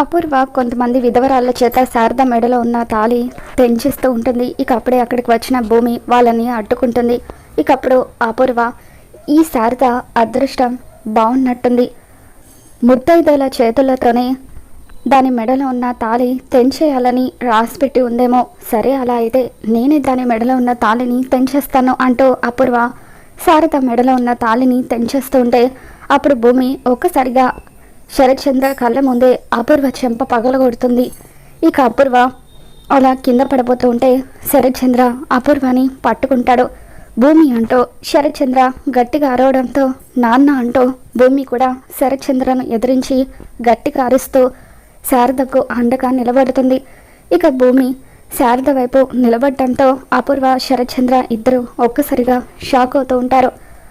అపూర్వ కొంతమంది విధవరాళ్ళ చేత శారద మెడలో ఉన్న తాళి తెంచేస్తూ ఉంటుంది. ఇక అప్పుడే అక్కడికి వచ్చిన భూమి వాళ్ళని అడ్డుకుంటుంది. ఇక అప్పుడు అపూర్వ ఈ శారద అదృష్టం బాగున్నట్టుంది. ముద్దైదుల చేతులతోనే దాని మెడలో ఉన్న తాళి తెంచేయాలని రాసిపెట్టి ఉందేమో. సరే అలా అయితే నేనే దాని మెడలో ఉన్న తాళిని తెంచేస్తాను అంటూ అపూర్వ శారద మెడలో ఉన్న తాళిని తెంచేస్తుంటే అప్పుడు భూమి ఒక్కసారిగా శరత్చంద్ర కళ్ళ ముందే అపూర్వ చెంప పగలగొడుతుంది. ఇక అపూర్వ అలా కింద పడిపోతూ ఉంటే శరత్చంద్ర అపూర్వని పట్టుకుంటాడు. భూమి అంటూ శరత్చంద్ర గట్టిగా అరవడంతో నాన్న అంటూ భూమి కూడా శరత్చంద్రను ఎదిరించి గట్టిగా అరుస్తూ శారదకు అండగా నిలబడుతుంది. ఇక భూమి శారద వైపు నిలబడటంతో అపూర్వ శరత్చంద్ర ఇద్దరు ఒక్కసారిగా షాక్ అవుతూ ఉంటారు.